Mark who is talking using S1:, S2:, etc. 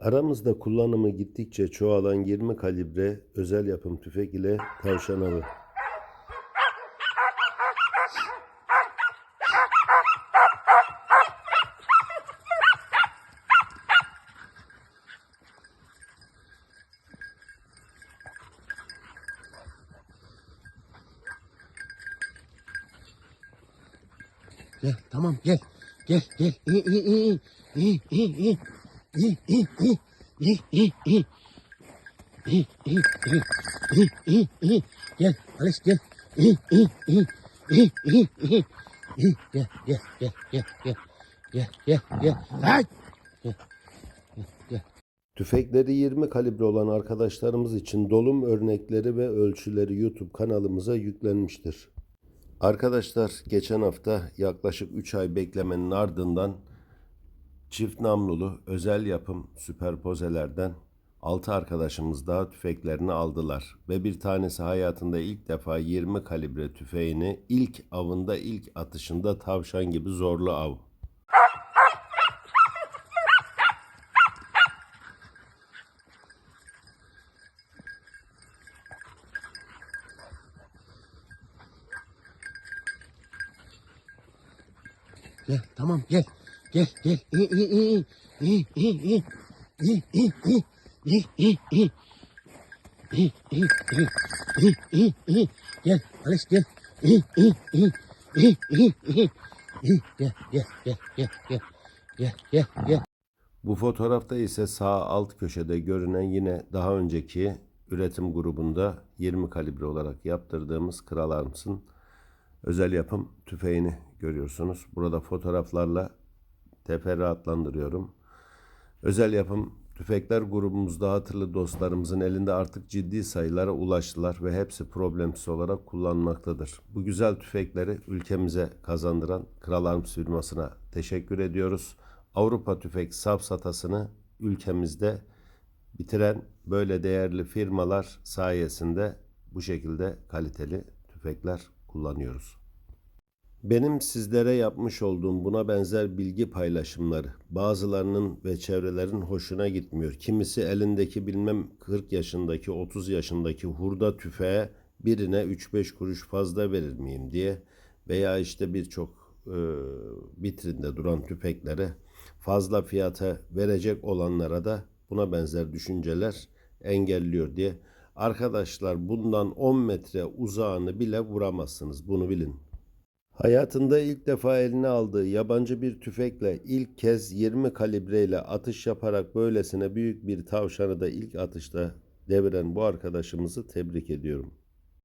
S1: Aramızda kullanımı gittikçe çoğalan 20 kalibre özel yapım tüfek ile tavşan avı.
S2: Gel tamam gel. Gel gel. İyi iyi iyi. İyi iyi iyi. Gel Alex gel.
S1: Tüfekleri 20 kalibre olan arkadaşlarımız için dolum örnekleri ve ölçüleri YouTube kanalımıza yüklenmiştir. Arkadaşlar geçen hafta yaklaşık 3 ay beklemenin ardından çift namlulu özel yapım süperpozelerden 6 arkadaşımız daha tüfeklerini aldılar ve bir tanesi hayatında ilk defa 20 kalibre tüfeğini ilk avında ilk atışında tavşan gibi zorlu av
S2: Gel tamam gel. Gel gel. İyi iyi iyi. İyi iyi iyi. İyi iyi iyi. İyi iyi iyi. İyi iyi iyi. İyi iyi. Gel Alex gel. İyi iyi iyi. İyi iyi iyi. İyi gel gel gel gel gel. Gel gel gel.
S1: Bu fotoğrafta ise sağ alt köşede görünen yine daha önceki üretim grubunda 20 kalibre olarak yaptırdığımız Kral Arms'ın özel yapım tüfeğini görüyorsunuz. Burada fotoğraflarla teferruatlandırıyorum. Özel yapım tüfekler grubumuzda hatırlı dostlarımızın elinde artık ciddi sayılara ulaştılar ve hepsi problemsiz olarak kullanmaktadır. Bu güzel tüfekleri ülkemize kazandıran Kral Arms firmasına teşekkür ediyoruz. Avrupa tüfek safsatasını ülkemizde bitiren böyle değerli firmalar sayesinde bu şekilde kaliteli tüfekler kullanıyoruz. Benim sizlere yapmış olduğum buna benzer bilgi paylaşımları bazılarının ve çevrelerin hoşuna gitmiyor. Kimisi elindeki bilmem 40 yaşındaki 30 yaşındaki hurda tüfeğe birine 3-5 kuruş fazla verir miyim diye veya işte birçok e, vitrinde duran tüfeklere fazla fiyata verecek olanlara da buna benzer düşünceler engelliyor diye. Arkadaşlar bundan 10 metre uzağını bile vuramazsınız bunu bilin. Hayatında ilk defa eline aldığı yabancı bir tüfekle ilk kez 20 kalibreyle atış yaparak böylesine büyük bir tavşanı da ilk atışta deviren bu arkadaşımızı tebrik ediyorum.